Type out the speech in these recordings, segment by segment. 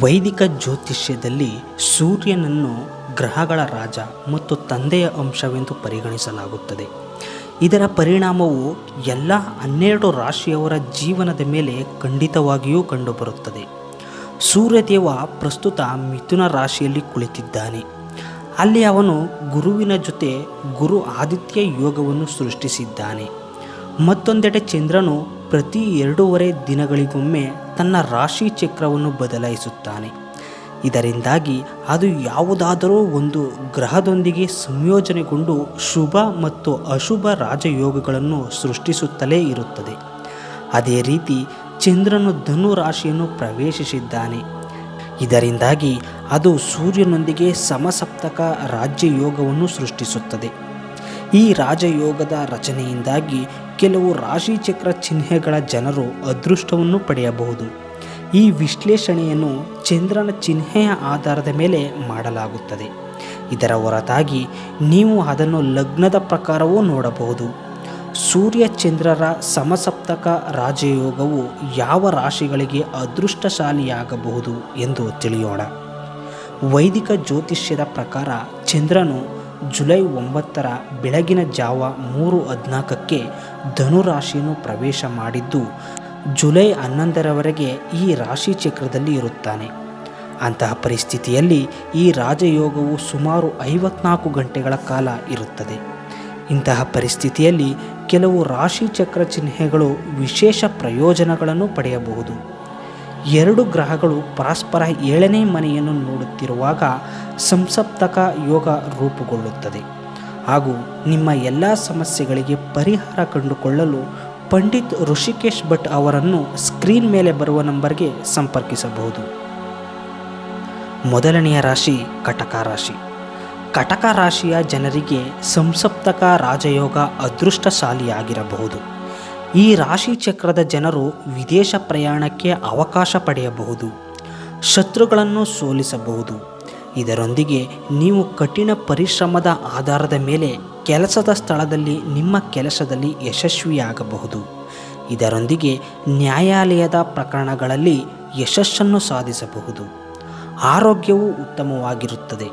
ವೈದಿಕ ಜ್ಯೋತಿಷ್ಯದಲ್ಲಿ ಸೂರ್ಯನನ್ನು ಗ್ರಹಗಳ ರಾಜ ಮತ್ತು ತಂದೆಯ ಅಂಶವೆಂದು ಪರಿಗಣಿಸಲಾಗುತ್ತದೆ. ಇದರ ಪರಿಣಾಮವು ಎಲ್ಲ ಹನ್ನೆರಡು ರಾಶಿಯವರ ಜೀವನದ ಮೇಲೆ ಖಂಡಿತವಾಗಿಯೂ ಕಂಡುಬರುತ್ತದೆ. ಸೂರ್ಯದೇವ ಪ್ರಸ್ತುತ ಮಿಥುನ ರಾಶಿಯಲ್ಲಿ ಕುಳಿತಿದ್ದಾನೆ. ಅಲ್ಲಿ ಅವನು ಗುರುವಿನ ಜೊತೆ ಗುರು ಆದಿತ್ಯ ಯೋಗವನ್ನು ಸೃಷ್ಟಿಸಿದ್ದಾನೆ. ಮತ್ತೊಂದೆಡೆ ಚಂದ್ರನು ಪ್ರತಿ ಎರಡೂವರೆ ದಿನಗಳಿಗೊಮ್ಮೆ ತನ್ನ ರಾಶಿ ಚಕ್ರವನ್ನು ಬದಲಾಯಿಸುತ್ತಾನೆ. ಇದರಿಂದಾಗಿ ಅದು ಯಾವುದಾದರೂ ಒಂದು ಗ್ರಹದೊಂದಿಗೆ ಸಂಯೋಜನೆಗೊಂಡು ಶುಭ ಮತ್ತು ಅಶುಭ ರಾಜಯೋಗಗಳನ್ನು ಸೃಷ್ಟಿಸುತ್ತಲೇ ಇರುತ್ತದೆ. ಅದೇ ರೀತಿ ಚಂದ್ರನು ಧನು ರಾಶಿಯನ್ನು ಪ್ರವೇಶಿಸಿದ್ದಾನೆ. ಇದರಿಂದಾಗಿ ಅದು ಸೂರ್ಯನೊಂದಿಗೆ ಸಮಸಪ್ತಕ ರಾಜ್ಯಯೋಗವನ್ನು ಸೃಷ್ಟಿಸುತ್ತದೆ. ಈ ರಾಜಯೋಗದ ರಚನೆಯಿಂದಾಗಿ ಕೆಲವು ರಾಶಿಚಕ್ರ ಚಿಹ್ನೆಗಳ ಜನರು ಅದೃಷ್ಟವನ್ನು ಪಡೆಯಬಹುದು. ಈ ವಿಶ್ಲೇಷಣೆಯನ್ನು ಚಂದ್ರನ ಚಿಹ್ನೆಯ ಆಧಾರದ ಮೇಲೆ ಮಾಡಲಾಗುತ್ತದೆ. ಇದರ ಹೊರತಾಗಿ ನೀವು ಅದನ್ನು ಲಗ್ನದ ಪ್ರಕಾರವೂ ನೋಡಬಹುದು. ಸೂರ್ಯ ಚಂದ್ರರ ಸಮಸಪ್ತಕ ರಾಜಯೋಗವು ಯಾವ ರಾಶಿಗಳಿಗೆ ಅದೃಷ್ಟಶಾಲಿಯಾಗಬಹುದು ಎಂದು ತಿಳಿಯೋಣ. ವೈದಿಕ ಜ್ಯೋತಿಷ್ಯದ ಪ್ರಕಾರ ಚಂದ್ರನು ಜುಲೈ ಒಂಬತ್ತರ ಬೆಳಗಿನ ಜಾವ ಮೂರು ಹದಿನಾಲ್ಕಕ್ಕೆ ಧನುರಾಶಿಯನ್ನು ಪ್ರವೇಶ ಮಾಡಿದ್ದು, ಜುಲೈ ಹನ್ನೊಂದರವರೆಗೆ ಈ ರಾಶಿ ಚಕ್ರದಲ್ಲಿ ಇರುತ್ತಾನೆ. ಅಂತಹ ಪರಿಸ್ಥಿತಿಯಲ್ಲಿ ಈ ರಾಜಯೋಗವು ಸುಮಾರು ಐವತ್ನಾಲ್ಕು ಗಂಟೆಗಳ ಕಾಲ ಇರುತ್ತದೆ. ಇಂತಹ ಪರಿಸ್ಥಿತಿಯಲ್ಲಿ ಕೆಲವು ರಾಶಿ ಚಕ್ರ ಚಿಹ್ನೆಗಳು ವಿಶೇಷ ಪ್ರಯೋಜನಗಳನ್ನು ಪಡೆಯಬಹುದು. ಎರಡು ಗ್ರಹಗಳು ಪರಸ್ಪರ ಏಳನೇ ಮನೆಯನ್ನು ನೋಡುತ್ತಿರುವಾಗ ಸಂಸಪ್ತಕ ಯೋಗ ರೂಪುಗೊಳ್ಳುತ್ತದೆ. ಹಾಗೂ ನಿಮ್ಮ ಎಲ್ಲ ಸಮಸ್ಯೆಗಳಿಗೆ ಪರಿಹಾರ ಕಂಡುಕೊಳ್ಳಲು ಪಂಡಿತ್ ಋಷಿಕೇಶ್ ಭಟ್ ಅವರನ್ನು ಸ್ಕ್ರೀನ್ ಮೇಲೆ ಬರುವ ನಂಬರ್ಗೆ ಸಂಪರ್ಕಿಸಬಹುದು. ಮೊದಲನೆಯ ರಾಶಿ ಕಟಕ ರಾಶಿ. ಕಟಕ ರಾಶಿಯ ಜನರಿಗೆ ಸಂಸಪ್ತಕ ರಾಜಯೋಗ ಅದೃಷ್ಟಶಾಲಿಯಾಗಿರಬಹುದು. ಈ ರಾಶಿ ಚಕ್ರದ ಜನರು ವಿದೇಶ ಪ್ರಯಾಣಕ್ಕೆ ಅವಕಾಶ ಪಡೆಯಬಹುದು, ಶತ್ರುಗಳನ್ನು ಸೋಲಿಸಬಹುದು. ಇದರೊಂದಿಗೆ ನೀವು ಕಠಿಣ ಪರಿಶ್ರಮದ ಆಧಾರದ ಮೇಲೆ ಕೆಲಸದ ಸ್ಥಳದಲ್ಲಿ ನಿಮ್ಮ ಕೆಲಸದಲ್ಲಿ ಯಶಸ್ವಿಯಾಗಬಹುದು. ಇದರೊಂದಿಗೆ ನ್ಯಾಯಾಲಯದ ಪ್ರಕರಣಗಳಲ್ಲಿ ಯಶಸ್ಸನ್ನು ಸಾಧಿಸಬಹುದು. ಆರೋಗ್ಯವು ಉತ್ತಮವಾಗಿರುತ್ತದೆ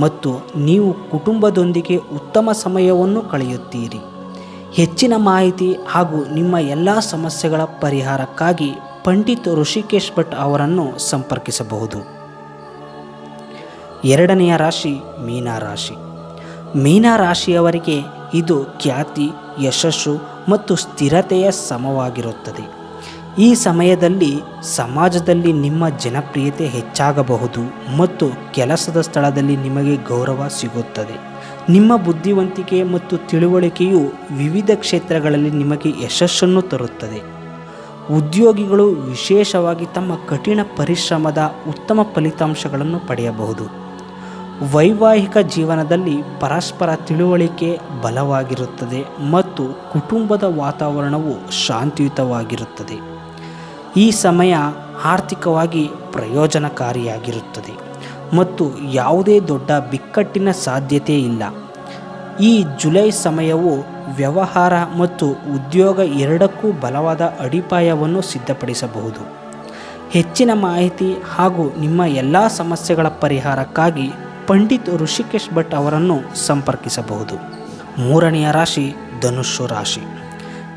ಮತ್ತು ನೀವು ಕುಟುಂಬದೊಂದಿಗೆ ಉತ್ತಮ ಸಮಯವನ್ನು ಕಳೆಯುತ್ತೀರಿ. ಹೆಚ್ಚಿನ ಮಾಹಿತಿ ಹಾಗೂ ನಿಮ್ಮ ಎಲ್ಲ ಸಮಸ್ಯೆಗಳ ಪರಿಹಾರಕ್ಕಾಗಿ ಪಂಡಿತ್ ಋಷಿಕೇಶ್ ಭಟ್ ಅವರನ್ನು ಸಂಪರ್ಕಿಸಬಹುದು. ಎರಡನೆಯ ರಾಶಿ ಮೀನ ರಾಶಿ. ಮೀನ ರಾಶಿಯವರಿಗೆ ಇದು ಖ್ಯಾತಿ, ಯಶಸ್ಸು ಮತ್ತು ಸ್ಥಿರತೆಯ ಸಮವಾಗಿರುತ್ತದೆ. ಈ ಸಮಯದಲ್ಲಿ ಸಮಾಜದಲ್ಲಿ ನಿಮ್ಮ ಜನಪ್ರಿಯತೆ ಹೆಚ್ಚಾಗಬಹುದು ಮತ್ತು ಕೆಲಸದ ಸ್ಥಳದಲ್ಲಿ ನಿಮಗೆ ಗೌರವ ಸಿಗುತ್ತದೆ. ನಿಮ್ಮ ಬುದ್ಧಿವಂತಿಕೆ ಮತ್ತು ತಿಳುವಳಿಕೆಯು ವಿವಿಧ ಕ್ಷೇತ್ರಗಳಲ್ಲಿ ನಿಮಗೆ ಯಶಸ್ಸನ್ನು ತರುತ್ತದೆ. ಉದ್ಯೋಗಿಗಳು ವಿಶೇಷವಾಗಿ ತಮ್ಮ ಕಠಿಣ ಪರಿಶ್ರಮದ ಉತ್ತಮ ಫಲಿತಾಂಶಗಳನ್ನು ಪಡೆಯಬಹುದು. ವೈವಾಹಿಕ ಜೀವನದಲ್ಲಿ ಪರಸ್ಪರ ತಿಳುವಳಿಕೆ ಬಲವಾಗಿರುತ್ತದೆ ಮತ್ತು ಕುಟುಂಬದ ವಾತಾವರಣವು ಶಾಂತಿಯುತವಾಗಿರುತ್ತದೆ. ಈ ಸಮಯ ಆರ್ಥಿಕವಾಗಿ ಪ್ರಯೋಜನಕಾರಿಯಾಗಿರುತ್ತದೆ. ಮತ್ತು ಯಾವುದೇ ದೊಡ್ಡ ಬಿಕ್ಕಟ್ಟಿನ ಸಾಧ್ಯತೆ ಇಲ್ಲ. ಈ ಜುಲೈ ಸಮಯವು ವ್ಯವಹಾರ ಮತ್ತು ಉದ್ಯೋಗ ಎರಡಕ್ಕೂ ಬಲವಾದ ಅಡಿಪಾಯವನ್ನು ಸಿದ್ಧಪಡಿಸಬಹುದು. ಹೆಚ್ಚಿನ ಮಾಹಿತಿ ಹಾಗೂ ನಿಮ್ಮ ಎಲ್ಲ ಸಮಸ್ಯೆಗಳ ಪರಿಹಾರಕ್ಕಾಗಿ ಪಂಡಿತ್ ಋಷಿಕೇಶ್ ಭಟ್ ಅವರನ್ನು ಸಂಪರ್ಕಿಸಬಹುದು. ಮೂರನೆಯ ರಾಶಿ ಧನುಷ್ಯ ರಾಶಿ.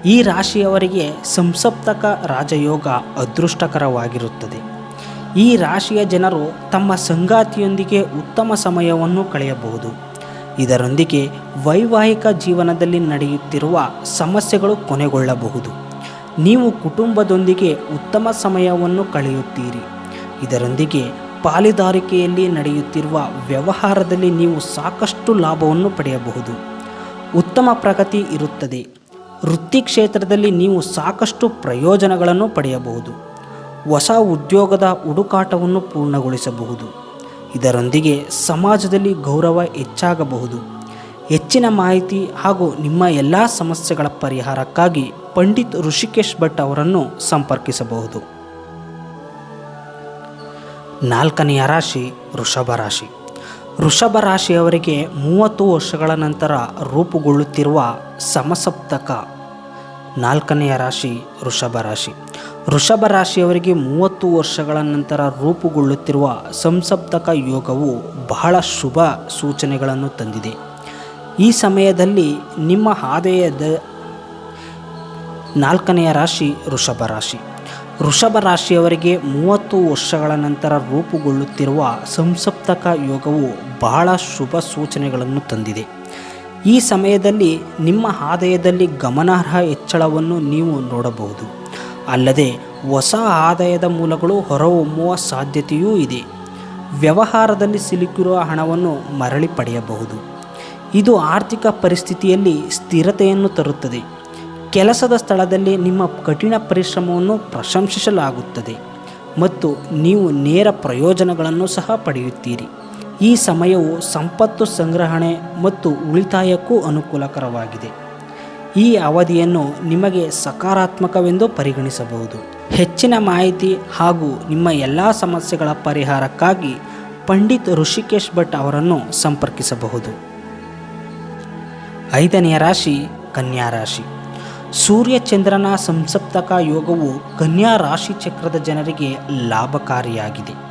ಈ ರಾಶಿಯವರಿಗೆ ಸಂಸಪ್ತಕ ರಾಜಯೋಗ ಅದೃಷ್ಟಕರವಾಗಿರುತ್ತದೆ. ಈ ರಾಶಿಯ ಜನರು ತಮ್ಮ ಸಂಗಾತಿಯೊಂದಿಗೆ ಉತ್ತಮ ಸಮಯವನ್ನು ಕಳೆಯಬಹುದು. ಇದರೊಂದಿಗೆ ವೈವಾಹಿಕ ಜೀವನದಲ್ಲಿ ನಡೆಯುತ್ತಿರುವ ಸಮಸ್ಯೆಗಳು ಕೊನೆಗೊಳ್ಳಬಹುದು. ನೀವು ಕುಟುಂಬದೊಂದಿಗೆ ಉತ್ತಮ ಸಮಯವನ್ನು ಕಳೆಯುತ್ತೀರಿ. ಇದರೊಂದಿಗೆ ಪಾಲಿದಾರಿಕೆಯಲ್ಲಿ ನಡೆಯುತ್ತಿರುವ ವ್ಯವಹಾರದಲ್ಲಿ ನೀವು ಸಾಕಷ್ಟು ಲಾಭವನ್ನು ಪಡೆಯಬಹುದು. ಉತ್ತಮ ಪ್ರಗತಿ ಇರುತ್ತದೆ. ವೃತ್ತಿ ಕ್ಷೇತ್ರದಲ್ಲಿ ನೀವು ಸಾಕಷ್ಟು ಪ್ರಯೋಜನಗಳನ್ನು ಪಡೆಯಬಹುದು. ಹೊಸ ಉದ್ಯೋಗದ ಹುಡುಕಾಟವನ್ನು ಪೂರ್ಣಗೊಳಿಸಬಹುದು. ಇದರೊಂದಿಗೆ ಸಮಾಜದಲ್ಲಿ ಗೌರವ ಹೆಚ್ಚಾಗಬಹುದು. ಹೆಚ್ಚಿನ ಮಾಹಿತಿ ಹಾಗೂ ನಿಮ್ಮ ಎಲ್ಲ ಸಮಸ್ಯೆಗಳ ಪರಿಹಾರಕ್ಕಾಗಿ ಪಂಡಿತ್ ಋಷಿಕೇಶ್ ಭಟ್ ಅವರನ್ನು ಸಂಪರ್ಕಿಸಬಹುದು. ನಾಲ್ಕನೆಯ ರಾಶಿ ವೃಷಭ ರಾಶಿ. ವೃಷಭ ರಾಶಿಯವರಿಗೆ ಮೂವತ್ತು ವರ್ಷಗಳ ನಂತರ ರೂಪುಗೊಳ್ಳುತ್ತಿರುವ ಸಮಸಪ್ತಕ ನಾಲ್ಕನೆಯ ರಾಶಿ ವೃಷಭ ರಾಶಿ. ವೃಷಭ ರಾಶಿಯವರಿಗೆ ಮೂವತ್ತು ವರ್ಷಗಳ ನಂತರ ರೂಪುಗೊಳ್ಳುತ್ತಿರುವ ಸಂಸಪ್ತಕ ಯೋಗವು ಬಹಳ ಶುಭ ಸೂಚನೆಗಳನ್ನು ತಂದಿದೆ. ಈ ಸಮಯದಲ್ಲಿ ನಿಮ್ಮ ಆದಾಯದ ನಾಲ್ಕನೆಯ ರಾಶಿ ವೃಷಭ ರಾಶಿ. ವೃಷಭ ರಾಶಿಯವರಿಗೆ ಮೂವತ್ತು ವರ್ಷಗಳ ನಂತರ ರೂಪುಗೊಳ್ಳುತ್ತಿರುವ ಸಂಸಪ್ತಕ ಯೋಗವು ಬಹಳ ಶುಭ ಸೂಚನೆಗಳನ್ನು ತಂದಿದೆ. ಈ ಸಮಯದಲ್ಲಿ ನಿಮ್ಮ ಆದಾಯದಲ್ಲಿ ಗಮನಾರ್ಹ ಹೆಚ್ಚಳವನ್ನು ನೀವು ನೋಡಬಹುದು. ಅಲ್ಲದೆ ಹೊಸ ಆದಾಯದ ಮೂಲಗಳು ಹೊರಹೊಮ್ಮುವ ಸಾಧ್ಯತೆಯೂ ಇದೆ. ವ್ಯವಹಾರದಲ್ಲಿ ಸಿಲುಕಿರುವ ಹಣವನ್ನು ಮರಳಿ ಪಡೆಯಬಹುದು. ಇದು ಆರ್ಥಿಕ ಪರಿಸ್ಥಿತಿಯಲ್ಲಿ ಸ್ಥಿರತೆಯನ್ನು ತರುತ್ತದೆ. ಕೆಲಸದ ಸ್ಥಳದಲ್ಲಿ ನಿಮ್ಮ ಕಠಿಣ ಪರಿಶ್ರಮವನ್ನು ಪ್ರಶಂಸಿಸಲಾಗುತ್ತದೆ. ಮತ್ತು ನೀವು ನೇರ ಪ್ರಯೋಜನಗಳನ್ನು ಸಹ ಪಡೆಯುತ್ತೀರಿ. ಈ ಸಮಯವು ಸಂಪತ್ತು ಸಂಗ್ರಹಣೆ ಮತ್ತು ಉಳಿತಾಯಕ್ಕೂ ಅನುಕೂಲಕರವಾಗಿದೆ. ಈ ಅವಧಿಯನ್ನು ನಿಮಗೆ ಸಕಾರಾತ್ಮಕವೆಂದು ಪರಿಗಣಿಸಬಹುದು. ಹೆಚ್ಚಿನ ಮಾಹಿತಿ ಹಾಗೂ ನಿಮ್ಮ ಎಲ್ಲ ಸಮಸ್ಯೆಗಳ ಪರಿಹಾರಕ್ಕಾಗಿ ಪಂಡಿತ್ ಋಷಿಕೇಶ್ ಭಟ್ ಅವರನ್ನು ಸಂಪರ್ಕಿಸಬಹುದು. ಐದನೆಯ ರಾಶಿ, ಕನ್ಯಾ ರಾಶಿ. ಸೂರ್ಯ ಚಂದ್ರನ ಸಂಸಪ್ತಕ ಯೋಗವು ಕನ್ಯಾ ರಾಶಿ ಚಕ್ರದ ಜನರಿಗೆ ಲಾಭಕಾರಿಯಾಗಿದೆ.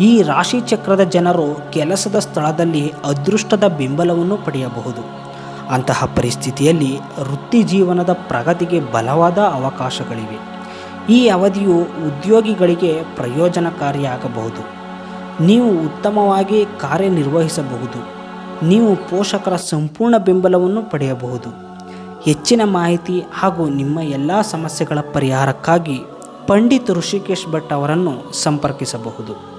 ಈ ರಾಶಿ ಚಕ್ರದ ಜನರು ಕೆಲಸದ ಸ್ಥಳದಲ್ಲಿ ಅದೃಷ್ಟದ ಬೆಂಬಲವನ್ನು ಪಡೆಯಬಹುದು. ಅಂತಹ ಪರಿಸ್ಥಿತಿಯಲ್ಲಿ ವೃತ್ತಿ ಜೀವನದ ಪ್ರಗತಿಗೆ ಬಲವಾದ ಅವಕಾಶಗಳಿವೆ. ಈ ಅವಧಿಯು ಉದ್ಯೋಗಿಗಳಿಗೆ ಪ್ರಯೋಜನಕಾರಿಯಾಗಬಹುದು. ನೀವು ಉತ್ತಮವಾಗಿ ಕಾರ್ಯನಿರ್ವಹಿಸಬಹುದು. ನೀವು ಪೋಷಕರ ಸಂಪೂರ್ಣ ಬೆಂಬಲವನ್ನು ಪಡೆಯಬಹುದು. ಹೆಚ್ಚಿನ ಮಾಹಿತಿ ಹಾಗೂ ನಿಮ್ಮ ಎಲ್ಲ ಸಮಸ್ಯೆಗಳ ಪರಿಹಾರಕ್ಕಾಗಿ ಪಂಡಿತ್ ಋಷಿಕೇಶ್ ಭಟ್ ಅವರನ್ನು ಸಂಪರ್ಕಿಸಬಹುದು.